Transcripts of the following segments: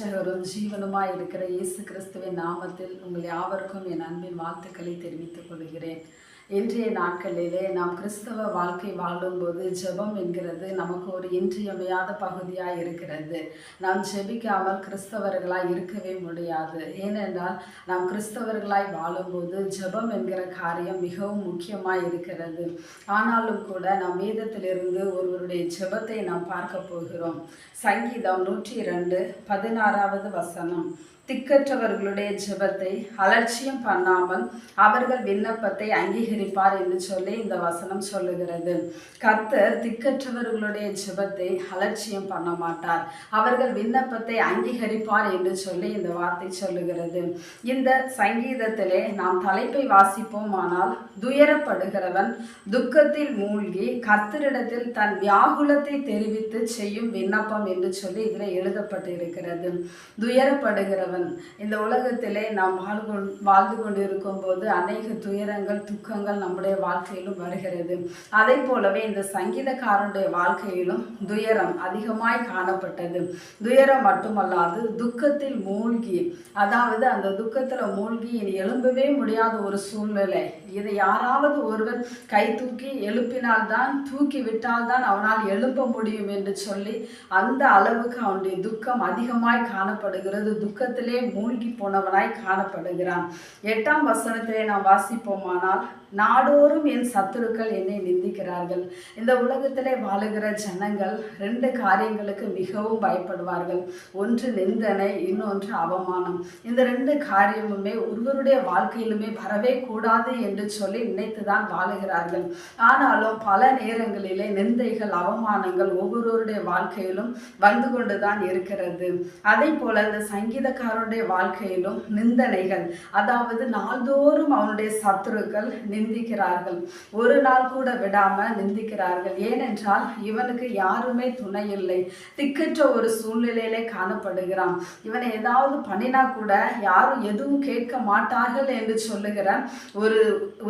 இரட்சகரும் ஜீவனுமாய் இருக்கிற இயேசு கிறிஸ்துவின் நாமத்தில் உங்கள் யாவருக்கும் என் அன்பின் வாழ்த்துக்களை தெரிவித்துக் கொள்கிறேன். இன்றைய நாட்களிலே நாம் கிறிஸ்தவ வாழ்க்கை வாழும்போது ஜெபம் என்கிறது நமக்கு ஒரு இன்றியமையாத பகுதியாக இருக்கிறது. நாம் ஜெபிக்காமல் கிறிஸ்தவர்களாய் இருக்கவே முடியாது. ஏனென்றால் நாம் கிறிஸ்தவர்களாய் வாழும்போது ஜெபம் என்கிற காரியம் மிகவும் முக்கியமாக இருக்கிறது. ஆனாலும் கூட நாம் வேதத்திலிருந்து ஒருவருடைய ஜெபத்தை நாம் பார்க்க போகிறோம். சங்கீதம் நூற்றி இரண்டு பதினாறாவது வசனம். திக்கற்றவர்களுடைய ஜெபத்தை அலட்சியம் பண்ணாமல் அவர்கள் விண்ணப்பத்தை அங்கீகரி நிற்பார் என்று சொல்லி இந்த வசனம் சொல்லுகிறது. கர்த்தர் திக்கற்றவர்களுடைய ஜெபத்தை அலட்சியம் பண்ண மாட்டார். அவர்கள் விண்ணப்பத்தை அங்கீகரிப்பார் என்று சொல்லி இந்த வார்த்தை சொல்லுகிறது. இந்த சங்கீதத்திலே நாம் தலைப்பை வாசிப்போமானால் துயரப்படுகிறவன் துக்கத்தில் மூழ்கி கர்த்தரிடத்தில் தன் வியாகுலத்தை தெரிவித்து செய்யும் விண்ணப்பம் என்று சொல்லி இதில் எழுதப்பட்டு இருக்கிறது துயரப்படுகிறவன். இந்த உலகத்திலே நாம் வாழ்ந்து வாழ்ந்து கொண்டிருக்கும் போது அநேக துயரங்கள் துக்கங்கள் துன்பங்கள் நம்முடைய வாழ்க்கையிலும் வருகிறது. அதை போலவே இந்த சங்கீதக்காரனுடைய வாழ்க்கையிலும் துயரம் அதிகமாய் காணப்பட்டது. துயரம் மட்டுமல்லாது துக்கத்தில் மூழ்கி அதாவது அந்த துக்கத்தில் மூழ்கி எழும்பவே முடியாத ஒரு சூழ்நிலை. இதை யாராவது ஒருவர் கை தூக்கி எழுப்பினால்தான் தூக்கி விட்டால்தான் அவனால் எழுப்ப முடியும் என்று சொல்லி அந்த அளவுக்கு அவனுடைய துக்கம் அதிகமாய் காணப்படுகிறது. துக்கத்திலே மூழ்கி போனவனாய் காணப்படுகிறான். எட்டாம் வசனத்திலே நாம் வாசிப்போமானால் நாடோறும் என் சத்துருக்கள் என்னை நிந்திக்கிறார்கள். இந்த உலகத்திலே வாழுகிற ஜனங்கள் ரெண்டு காரியங்களுக்கு மிகவும் பயப்படுவார்கள். ஒன்று நிந்தனை இன்னொன்று அவமானம். இந்த ரெண்டு காரியமுமே ஒருவருடைய வாழ்க்கையிலுமே வரவே கூடாது என்று சொல்லி நினைத்துதான் வாழுகிறார்கள். ஆனாலும் பல நேரங்களிலே நிந்தைகள் அவமானங்கள் ஒவ்வொருவருடைய வாழ்க்கையிலும் வந்து கொண்டுதான் இருக்கிறது. அதே போல இந்த சங்கீதக்காரருடைய வாழ்க்கையிலும் நிந்தனைகள் அதாவது நாள்தோறும் அவனுடைய சத்துருக்கள் நிந்திக்கிறார்கள். ஒரு நாள் கூட விடாம நிந்திக்கிறார்கள். ஏனென்றால் இவனுக்கு யாருமே துணை இல்லை திக்கற்ற ஒரு சூழ்நிலையிலே காணப்படுகிறான். இவனை ஏதாவது பண்ணினா கூட யாரும் எதுவும் கேட்க மாட்டார்கள் என்று சொல்லுகிற ஒரு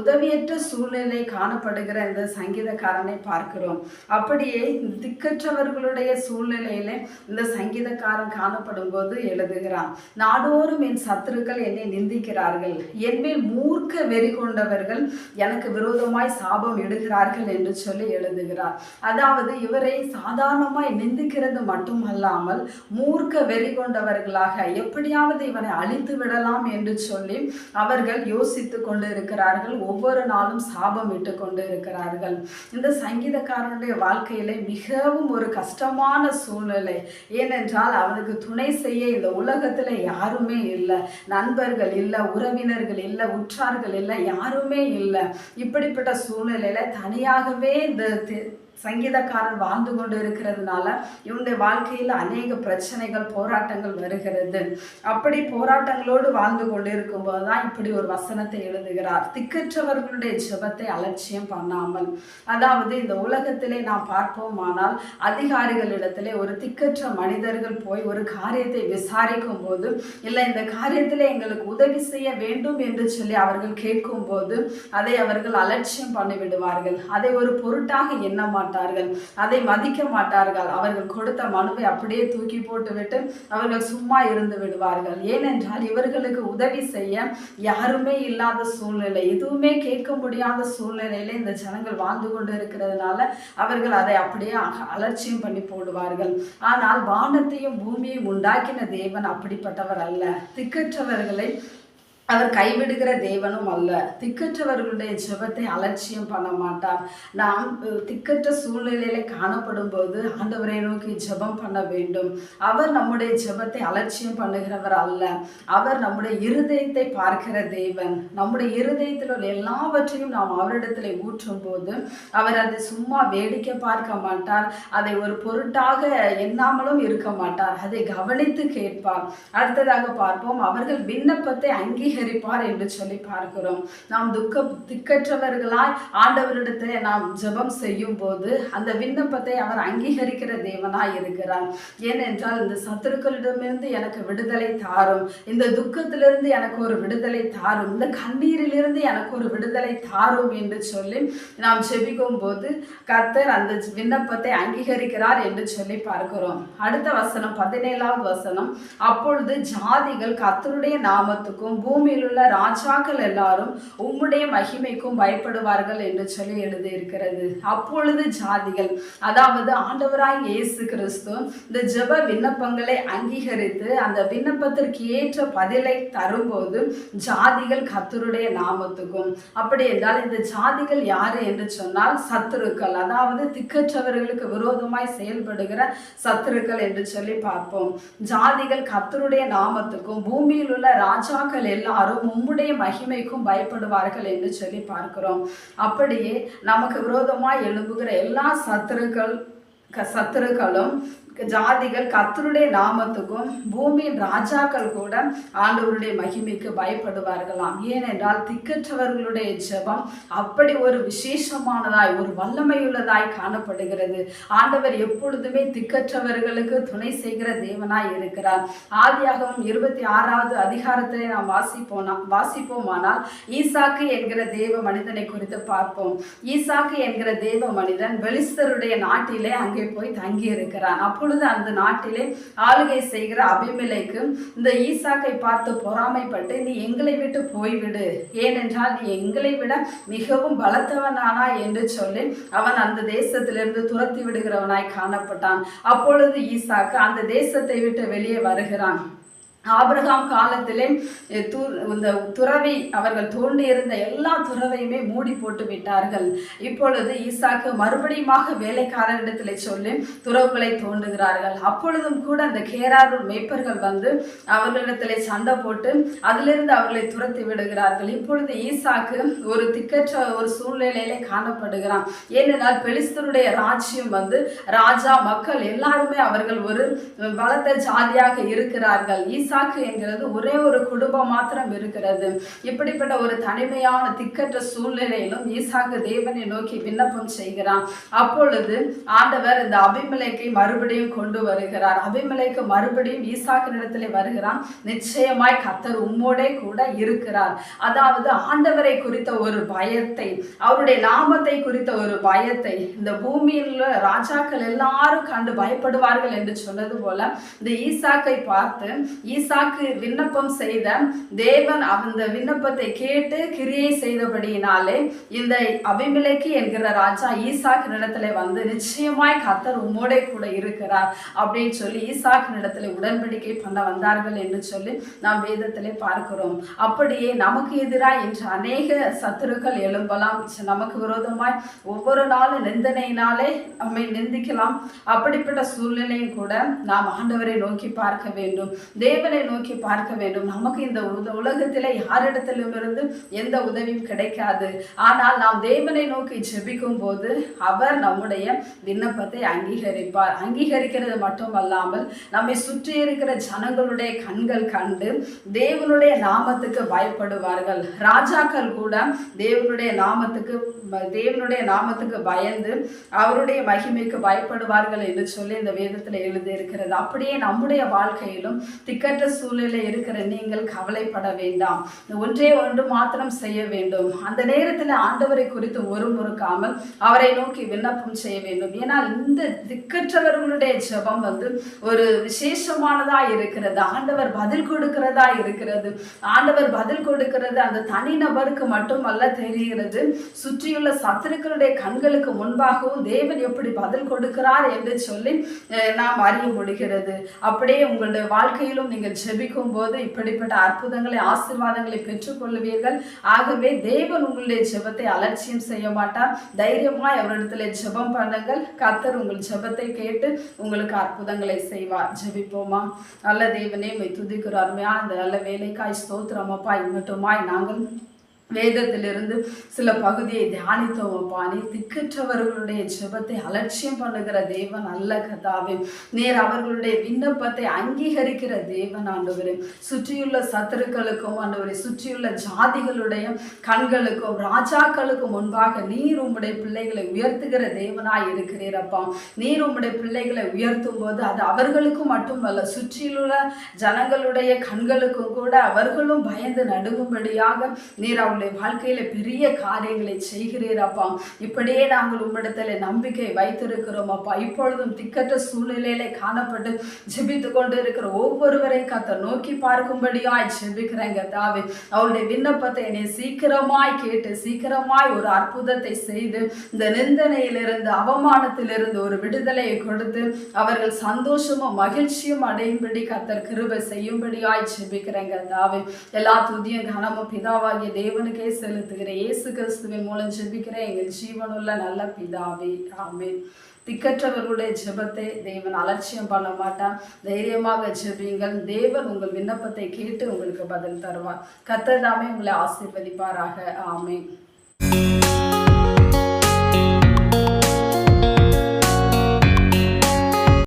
உதவியற்ற சூழ்நிலை காணப்படுகிற இந்த சங்கீதக்காரனை பார்க்கிறோம். அப்படியே திக்கற்றவர்களுடைய சூழ்நிலையிலே இந்த சங்கீதக்காரன் காணப்படும் போது எழுதுகிறான் நாடோறும் என் சத்துருக்கள் என்னை நிந்திக்கிறார்கள். என்மேல் மூர்க்க வெறி கொண்டவர்கள் எனக்கு விரோதமாய் சாபம் எடுக்கிறார்கள் என்று சொல்லி எழுதுகிறார். அதாவது இவரை சாதாரணமாய் நிந்திக்கிறது மட்டுமல்லாமல் மூர்க்க வெறி கொண்டவர்களாக எப்படியாவது இவனை அழித்து விடலாம் என்று சொல்லி அவர்கள் யோசித்து கொண்டு இருக்கிறார்கள் ஒவ்வொரு நாளும் சாபம் இட்டு கொண்டு இருக்கிறார்கள் இந்த சங்கீதக்காரனுடைய வாழ்க்கையிலே மிகவும் ஒரு கஷ்டமான சூழ்நிலை. ஏனென்றால் அவனுக்கு துணை செய்ய இந்த உலகத்தில் யாருமே இல்லை. நண்பர்கள் இல்லை உறவினர்கள் இல்லை உற்றார்கள் இல்லை யாருமே இல்லை. இப்படிப்பட்ட சூழ்நிலையில தனியாகவே இந்த சங்கீதக்காரர் சங்கீதக்காரன் வாழ்ந்து கொண்டு இருக்கிறதுனால இவனுடைய வாழ்க்கையில் அநேக பிரச்சனைகள் போராட்டங்கள் வருகிறது. அப்படி போராட்டங்களோடு வாழ்ந்து கொண்டு இருக்கும்போது தான் இப்படி ஒரு வசனத்தை எழுதுகிறார். திக்கற்றவர்களுடைய ஜெபத்தை அலட்சியம் பண்ணாமல். அதாவது இந்த உலகத்திலே நாம் பார்ப்போமானால் அதிகாரிகளிடத்திலே ஒரு திக்கற்ற மனிதர்கள் போய் ஒரு காரியத்தை விசாரிக்கும் போது இல்லை இந்த காரியத்திலே எங்களுக்கு உதவி செய்ய வேண்டும் என்று சொல்லி அவர்கள் கேட்கும் போது அதை அவர்கள் அலட்சியம் பண்ணிவிடுவார்கள். அதை ஒரு பொருட்டாக எண்ண மாட்டார்கள். அதை மதிக்க மாட்டார்கள். அவர்கள் கொடுத்த மனுவை அப்படியே தூக்கி போட்டுவிட்டு அவர்கள் சும்மா இருந்து விடுவார்கள். ஏனென்றால் இவர்களுக்கு உதவி செய்ய யாருமே இல்லாத சூழ்நிலை எதுவுமே கேட்க முடியாத சூழ்நிலையில இந்த ஜனங்கள் வாழ்ந்து கொண்டு இருக்கிறதுனால அவர்கள் அதை அப்படியே அலட்சியம் பண்ணி போடுவார்கள். ஆனால் வானத்தையும் பூமியையும் உண்டாக்கின தேவன் அப்படிப்பட்டவர் அல்ல. திக்கற்றவர்களை அவர் கைவிடுகிற தேவனும் அல்ல. திக்கற்றவர்களுடைய ஜெபத்தை அலட்சியம் பண்ண மாட்டார். நாம் திக்கற்ற சூழ்நிலையில காணப்படும் போது ஆண்டவரை நோக்கி ஜெபம் பண்ண வேண்டும். அவர் நம்முடைய ஜெபத்தை அலட்சியம் பண்ணுகிறவர் அல்ல. அவர் நம்முடைய இருதயத்தை பார்க்கிற தேவன். நம்முடைய இருதயத்தில் உள்ள எல்லாவற்றையும் நாம் அவரிடத்தில் ஊற்றும் போது அவர் அதை சும்மா வேடிக்கை பார்க்க மாட்டார். அதை ஒரு பொருட்டாக எண்ணாமலும் இருக்க மாட்டார். அதை கவனித்து கேட்பார். அடுத்ததாக பார்ப்போம் அவர்கள் விண்ணப்பத்தை அங்கீகரி அங்கீகரிப்பார் என்று சொல்லி பார்க்கிறோம். நாம் துக்க திக்கற்றவர்களாய் ஆண்டவரிடத்தில் நாம் ஜெபம் செய்யும் போது அந்த விண்ணப்பத்தை அவர் அங்கீகரிக்கிற தேவனாய் இருக்கிறார். ஏனென்றால் இந்த சத்துருக்களிடமிருந்து எனக்கு விடுதலை தாரும். இந்த துக்கத்திலிருந்து எனக்கு ஒரு விடுதலை தாரும். இந்த கண்ணீரிலிருந்து எனக்கு ஒரு விடுதலை தாரும் என்று சொல்லி நாம் செபிக்கும் போது கர்த்தர் அந்த விண்ணப்பத்தை அங்கீகரிக்கிறார் என்று சொல்லி பார்க்கிறோம். அடுத்த வசனம் பதினேழாவது வசனம். அப்பொழுது ஜாதிகள் கர்த்தருடைய நாமத்துக்கும் பூமி பூமியிலுள்ள ராஜாக்கள் எல்லாரும் உம்முடைய மகிமைக்கும் பயப்படுவார்கள் என்று சொல்லி எழுதியிருக்கிறது. அப்பொழுது ஜாதிகள் அதாவது ஆண்டவராய் இயேசு கிறிஸ்து இந்த ஜெப விண்ணப்பங்களை அங்கீகரித்து அந்த விண்ணப்பத்திற்கு ஏற்ற பதிலை தரும்போது ஜாதிகள் கத்தருடைய நாமத்துக்கும் அப்படி என்றால் இந்த ஜாதிகள் யாரு என்று சொன்னால் சத்துருக்கள் அதாவது திக்கற்றவர்களுக்கு விரோதமாய் செயல்படுகிற சத்துருக்கள் என்று சொல்லி பார்ப்போம். ஜாதிகள் கத்தருடைய நாமத்துக்கும் பூமியில் உள்ள ராஜாக்கள் எல்லாம் எல்லாரும் உம்முடைய மகிமைக்கும் பயப்படுவார்கள் என்று சொல்லி பார்க்கிறோம். அப்படியே நமக்கு விரோதமாக எழும்புகிற எல்லா சத்துருக்கள் க- சத்துருக்களும் ஜாதிகள் கத்தருடைய நாமத்துக்கும் பூமியின் ராஜாக்கள் கூட ஆண்டவருடைய மகிமைக்கு பயப்படுவார்களாம். ஏனென்றால் திக்கற்றவர்களுடைய ஜெபம் அப்படி ஒரு விசேஷமானதாய் ஒரு வல்லமையுள்ளதாய் காணப்படுகிறது. ஆண்டவர் எப்பொழுதுமே திக்கற்றவர்களுக்கு துணை செய்கிற தேவனாய் இருக்கிறார். ஆதியாகவும் இருபத்தி ஆறாவது அதிகாரத்திலே நாம் வாசிப்போனா வாசிப்போமானால் ஈசாக்கு என்கிற தேவ மனிதனை குறித்து பார்ப்போம். ஈசாக்கு என்கிற தேவ மனிதன் வெளிஸ்தருடைய நாட்டிலே அங்கே போய் தங்கி இருக்கிறான் அப்பொழுது அந்த நாட்டிலே ஆளுகை செய்கிற அபிமிலைக்கு இந்த ஈசாக்கை பார்த்து பொறாமைப்பட்டு நீ எங்களை விட்டு போய்விடு. ஏனென்றால் நீ எங்களை விட மிகவும் பலத்தவனானா? என்று சொல்லி அவன் அந்த தேசத்திலிருந்து துரத்தி விடுகிறவனாய் காணப்பட்டான். அப்பொழுது ஈசாக்கு அந்த தேசத்தை விட்டு வெளியே வருகிறான். ஆபிரகாம் காலத்திலே து இந்த துறவி அவர்கள் தோண்டியிருந்த எல்லா துறவையுமே மூடி போட்டு விட்டார்கள். இப்பொழுது ஈசாக்கு மறுபடியுமாக வேலைக்காரரிடத்திலே சொல்லி துறவுகளை தோண்டுகிறார்கள் அப்பொழுதும் கூட அந்த கேராரூர் மேய்ப்பர்கள் வந்து அவர்களிடத்திலே சண்டை போட்டு அதிலிருந்து அவர்களை துரத்தி விடுகிறார்கள். இப்பொழுது ஈசாக்கு ஒரு திக்கற்ற ஒரு சூழ்நிலையிலே காணப்படுகிறான். ஏனென்றால் பெலிஸ்தருடைய ராஜ்யம் வந்து ராஜா மக்கள் எல்லாருமே அவர்கள் ஒரு பலத்த ஜாதியாக இருக்கிறார்கள். ஈசாக்கு என்கிறது ஒரே ஒரு குடும்பம் மாத்திரம் இருக்கிறது. இப்படிப்பட்ட ஒரு தனிமையான திக்கற்ற சூழ்நிலையிலும் ஈசாக்கு தேவனை நோக்கி விண்ணப்பம் செய்கிறான். அப்பொழுது ஆண்டவர் இந்த அபிமலைக்கை மறுபடியும் கொண்டு வருகிறார். அபிமலைக்கு மறுபடியும் ஈசாக்கு இடத்திலே வருகிறான். நிச்சயமாய் கத்தர் உம்மோடே கூட இருக்கிறார். அதாவது ஆண்டவரை குறித்த ஒரு பயத்தை அவருடைய நாமத்தை குறித்த ஒரு பயத்தை இந்த பூமியில் ராஜாக்கள் எல்லாரும் கண்டு பயப்படுவார்கள் என்று சொன்னது போல இந்த ஈசாக்கை பார்த்து ஈசாக்கு விண்ணப்பம் செய்த தேவன் அந்த விண்ணப்பத்தை கேட்டு கிரியை செய்தபடியினாலே இந்த அபிமிலைக்கு என்கிற ராஜா ஈசாக்கு நிலத்துல வந்து நிச்சயமாய் கத்தர் உம்மோடே கூட இருக்கிறார் அப்படின்னு சொல்லி ஈசாக்கு நிலத்துல உடன்படிக்கை பண்ண வந்தார்கள் என்று சொல்லி நாம் வேதத்திலே பார்க்கிறோம். அப்படியே நமக்கு எதிராக இன்று அநேக சத்துருக்கள் எழும்பலாம். நமக்கு விரோதமாய் ஒவ்வொரு நாளும் நிந்தனையினாலே நம்மை நிந்திக்கலாம். அப்படிப்பட்ட சூழ்நிலையும் கூட நாம் ஆண்டவரை நோக்கி பார்க்க வேண்டும். தேவன் நோக்கி பார்க்க வேண்டும். நமக்கு இந்த உலகத்தில் யாரிடத்திலுமிருந்து எந்த உதவியும் கிடைக்காது. ஆனால் நாம் தேவனை நோக்கி ஜெபிக்கும் போது அவர் நம்முடைய விண்ணப்பத்தை அங்கீகரிப்பார். அங்கீகரிக்கிறது மட்டுமல்லாமல் நம்மை சுற்றி இருக்கிற ஜனங்களுடைய கண்கள் கண்டு தேவனுடைய நாமத்துக்கு பயப்படுவார்கள். ராஜாக்கள் கூட தேவனுடைய நாமத்துக்கு தேவனுடைய நாமத்துக்கு பயந்து அவருடைய மகிமைக்கு பயப்படுவார்கள் என்று சொல்லி இந்த வேதத்தில் எழுதியிருக்கிறது. அப்படியே நம்முடைய வாழ்க்கையிலும் திக்கற்ற சூழ்நிலை இருக்கிற நீங்கள் கவலைப்பட வேண்டாம். ஒன்றே ஒன்று மாத்திரம் செய்ய வேண்டும். அந்த நேரத்தில் ஆண்டவரை குறித்து ஒரு முறுக்காமல் அவரை நோக்கி விண்ணப்பம் செய்ய வேண்டும். ஏனால் இந்த திக்கற்றவர்களுடைய ஜபம் வந்து ஒரு விசேஷமானதா இருக்கிறது. ஆண்டவர் பதில் கொடுக்கிறதா இருக்கிறது. ஆண்டவர் பதில் கொடுக்கிறது அந்த தனிநபருக்கு மட்டுமல்ல தெரிகிறது. சுற்றியுள்ள சத்துருக்களுடைய கண்களுக்கு முன்பாகவும் தேவன் எப்படி பதில் கொடுக்கிறார் என்று சொல்லி நாம் அறிய முடிகிறது. அப்படியே உங்களுடைய வாழ்க்கையிலும் நீங்கள் ஜெபிக்கும் போது இப்படிப்பட்ட அற்புதங்களை ஆசீர்வாதங்களை பெற்றுக்கொள்ளுவீர்கள். ஆகவே தேவன் உங்களுடைய ஜெபத்தை அலட்சியம் செய்ய மாட்டார். தைரியமாய் அவரிடத்துல ஜெபம் பண்ணுங்கள். கத்தர் உங்கள் ஜெபத்தை கேட்டு உங்களுக்கு அற்புதங்களை செய்வார். ஜெபிப்போமா? நல்ல தேவனே மை துதிக்கிற அருமையான இந்த நல்ல வேலைக்காய் ஸ்தோத்திரம் அப்பா இம்மட்டுமாய் நாங்கள் வேதத்திலிருந்து சில பகுதியை தியானித்தோம் பாணி திக்கற்றவர்களுடைய ஜெபத்தை அலட்சியம் பண்ணுகிற தேவன் அல்ல கதாவே நேர் அவர்களுடைய விண்ணப்பத்தை அங்கீகரிக்கிற தேவன் ஆண்டவரே. சுற்றியுள்ள சத்துருக்களுக்கும் ஆண்டவரே சுற்றியுள்ள ஜாதிகளுடைய கண்களுக்கும் ராஜாக்களுக்கும் முன்பாக நீர் உம்முடைய பிள்ளைகளை உயர்த்துகிற தேவனாய் இருக்கிறீர் அப்பா. நீர் உம்முடைய பிள்ளைகளை உயர்த்தும் போது அது அவர்களுக்கும் மட்டுமல்ல சுற்றியுள்ள ஜனங்களுடைய கண்களுக்கும் கூட அவர்களும் பயந்து நடுங்கும்படியாக நீர் அவருடைய வாழ்க்கையில பெரிய காரியங்களை செய்கிறீர் அப்பா. இப்படியே நாங்கள் உம்மிடத்துல நம்பிக்கை வைத்திருக்கிறோம் அப்பா. இப்பொழுதும் திக்கற்ற சூழ்நிலையில காணப்பட்டு ஜெபித்து கொண்டு இருக்கிற ஒவ்வொருவரை கத்த நோக்கி பார்க்கும்படியாய் ஜெபிக்கிறேங்க தாவே அவருடைய விண்ணப்பத்தை என்னை சீக்கிரமாய் கேட்டு சீக்கிரமாய் ஒரு அற்புதத்தை செய்து இந்த நிந்தனையிலிருந்து அவமானத்திலிருந்து ஒரு விடுதலையை கொடுத்து அவர்கள் சந்தோஷமும் மகிழ்ச்சியும் அடையும்படி கத்தர் கிருபை செய்யும்படியாய் ஜெபிக்கிறேங்க தாவே எல்லா துதியும் கனமும் பிதாவாகிய தேவனுக்கே செலுத்துகிறேன். இயேசு கிறிஸ்துவின் மூலம் ஜெபிக்கிறேன். எங்கள் ஜீவனுள்ள நல்ல பிதாவே. ஆமென். திக்கற்றவர்களுடைய ஜெபத்தை தேவன் அலட்சியம் பண்ண மாட்டான் தைரியமாக ஜெபியுங்கள். தேவன் உங்கள் விண்ணப்பத்தை கேட்டு உங்களுக்கு பதில் தருவார். கத்தர் தாமே உங்களை ஆசீர்வதிப்பாராக. ஆமென்.